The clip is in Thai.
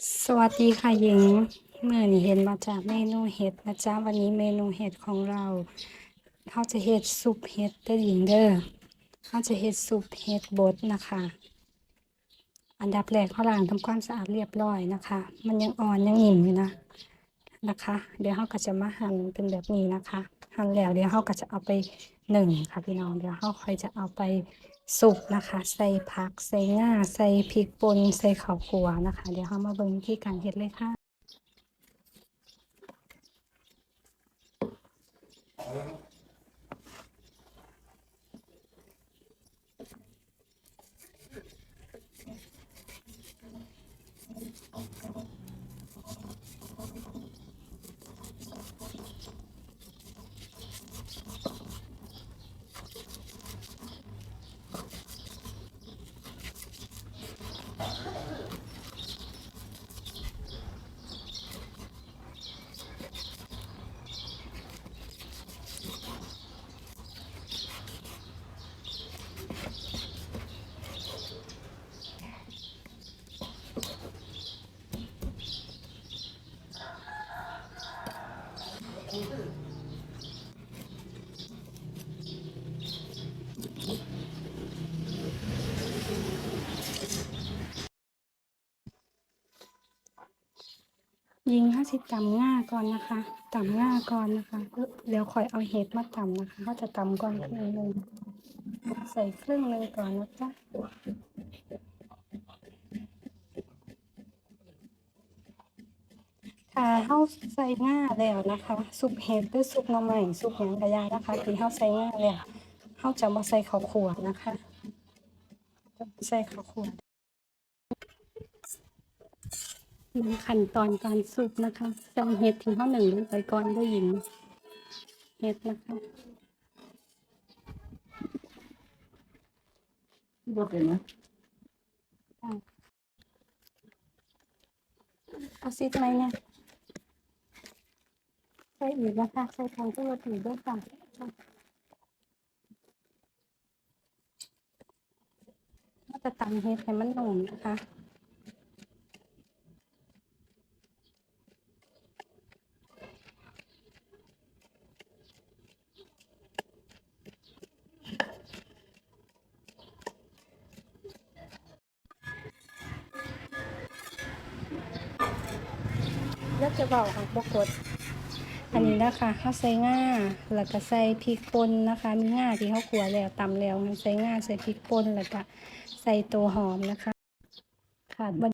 สวัสดีค่ะหญิงเมื่อนี้เห็นมาจากเมนูเห็ดนะจ๊ะวันนี้เมนูเห็ดของเราเขาจะเห็ดซุปเห็ดเด้อหญิงเด้อเขาจะเห็ดซุปเห็ดบดนะคะ อันดับแรกเขาล้างทำความสะอาดเรียบร้อยนะคะ มันยังอ่อนยังหนิ่มอยู่นะนะคะ เดี๋ยวเขาก็จะมาหั่นเป็นแบบนี้นะคะหั่นแล้วเดี๋ยวเขาก็จะเอาไปหนึ่งค่ะพี่น้องเดี๋ยวเขาค่อยจะเอาไป สุกนะคะ ใส่ผัก ใส่ง่า ใส่พริกป่นใส่ข้าวคั่วนะคะ เดี๋ยวเขามาเบิ่งวิธีการเฮ็ดเลยค่ะ ยิงห้าสิบตำง่าก่อนนะคะตำง่าก่อนนะคะเดี๋ยวคอยเอาเห็ดมาตำนะคะเขาจะตำก่อนครึ่งหนึ่งใส่ครึ่งหนึ่งก่อนนะจ๊ะถ้าเขาใส่ง่าแล้วนะคะซุปเห็ดหรือซุปหน่อไม้ซุปหยังกระยานะคะที่เขาใส่ง่าแล้วเขาจะมาใส่ข้าวขัวนะคะ ใส่ข้าวขัว มีขั้นตอนการสุกนะคะจำเห็ดที่เขาหนึ่งลงไปก่อนด้วยหญิงเห็ดนะคะบอกเลยนะเอาซิดไหมเนี่ยใส่อีกนะคะใส่ทางเจ้าหน้าที่ด้วยค่ะก็จะตำเห็ดให้มันหนุ่มนะคะ เลือจะเบาของปกดอันนี้นะคะข้าวใส่ง่าแล้วก็ใส่พริกป่นนะคะ มีง่าที่เขาขัวแล้วตำแล้วใส่ง่าใส่พริกป่นแล้วก็ใส่ตัวหอมนะคะขาด